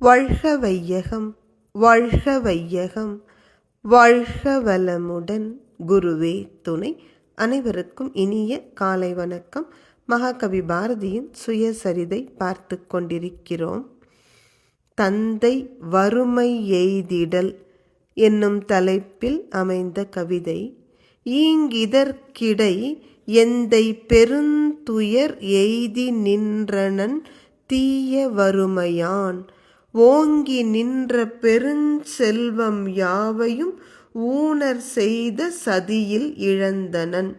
வாழ்க வையகம் வாழ்க வையகம். வாழ்க வளமுடன் குருவே துணை. அனைவருக்கும் இனிய காலை வணக்கம். மகாகவி பாரதியின் சுயசரிதை பார்த்து கொண்டிருக்கிறோம். தந்தை வறுமை எய்திடல் என்னும் தலைப்பில் அமைந்த கவிதை. ஈங்கிதற்கிடை எந்தை பெருந்துயர் எய்தி நின்றனன் தீய வறுமையான். ஓங்கி நின்ற பெருஞ்செல்வம் யாவையும் ஊனர் செய்த சதியில் இழந்தனன்.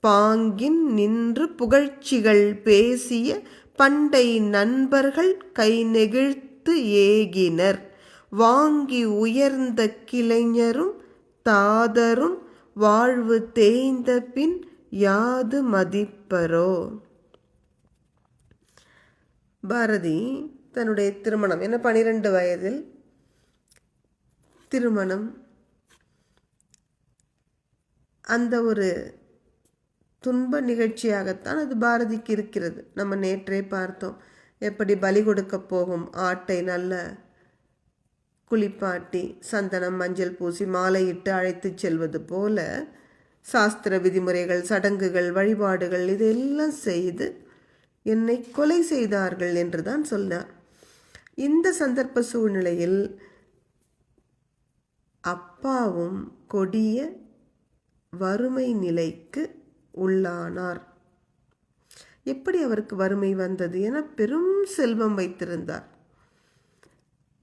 பாங்கின் நின்று புகழ்ச்சிகள் பேசிய பண்டை நண்பர்கள் கை நெகிழ்த்து ஏகினர். வாங்கி உயர்ந்த கிளைஞரும் தாதரும் வாழ்வு தேய்ந்த பின் யாது மதிப்பரோ? பாரதி தன்னுடைய திருமணம் ஏன்னா பனிரெண்டு வயதில் திருமணம். அந்த ஒரு துன்ப நிகழ்ச்சியாகத்தான் அது பாரதிக்கு இருக்கிறது. நம்ம நேற்றே பார்த்தோம். எப்படி பலி கொடுக்க போகும் ஆட்டை நல்ல குளிப்பாட்டி சந்தனம் மஞ்சள் பூசி மாலையிட்டு அழைத்து செல்வது போல சாஸ்திர விதிமுறைகள் சடங்குகள் வழிபாடுகள் இதெல்லாம் செய்து என்னை கொலை செய்தார்கள் என்று தான் சொன்னார். இந்த சந்தர்ப்ப சூழ்நிலையில் அப்பாவும் கொடிய வறுமை நிலைக்கு உள்ளானார். எப்படி அவருக்கு வறுமை வந்தது என பெரும் செல்வம் வைத்திருந்தார்.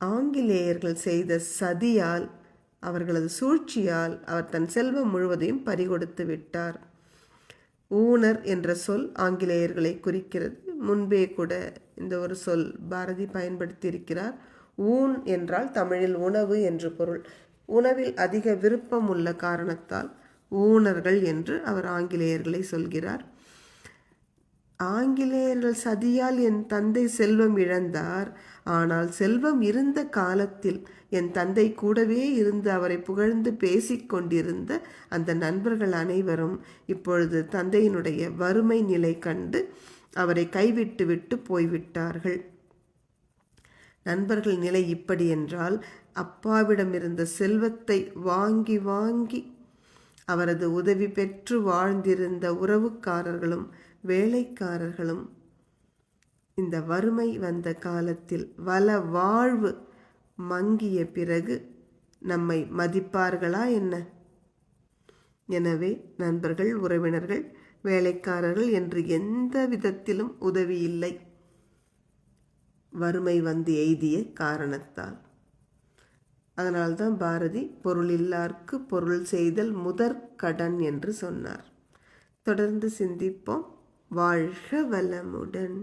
ஆங்கிலேயர்கள் செய்த சதியால் அவர்களது சூழ்ச்சியால் அவர் தன் செல்வம் முழுவதையும் பறிகொடுத்து விட்டார். ஊனர் என்ற சொல் ஆங்கிலேயர்களை குறிக்கிறது. முன்பே கூட இந்த ஒரு சொல் பாரதி பயன்படுத்தியிருக்கிறார். ஊன் என்றால் தமிழில் உணவு என்று பொருள். உணவில் அதிக விருப்பம் உள்ள காரணத்தால் ஊனர்கள் என்று அவர் ஆங்கிலேயர்களை சொல்கிறார். ஆங்கிலேயர்கள் சதியால் என் தந்தை செல்வம் இழந்தார். ஆனால் செல்வம் இருந்த காலத்தில் என் தந்தை கூடவே இருந்து அவரை புகழ்ந்து பேசிக்கொண்டிருந்த அந்த நண்பர்கள் அனைவரும் இப்பொழுது தந்தையினுடைய வறுமை நிலை கண்டு அவரை கைவிட்டு விட்டு போய்விட்டார்கள். நண்பர்கள் நிலை இப்படி என்றால் அப்பாவிடம் இருந்த செல்வத்தை வாங்கி வாங்கி அவரது உதவி பெற்று வாழ்ந்திருந்த உறவுக்காரர்களும் வேலைக்காரர்களும் இந்த வறுமை வந்த காலத்தில் வல வாழ்வு மங்கிய பிறகு நம்மை மதிப்பார்களா என்ன? எனவே நண்பர்கள் உறவினர்கள் வேலைக்காரர்கள் என்று எந்த விதத்திலும் உதவி இல்லை. வறுமை வந்து எய்திய காரணத்தால். அதனால்தான் பாரதி பொருளில்லார்க்கு பொருள் செய்தல் முதற் கடன் என்று சொன்னார். தொடர்ந்து சிந்திப்போம். வாழ்க வளமுடன்.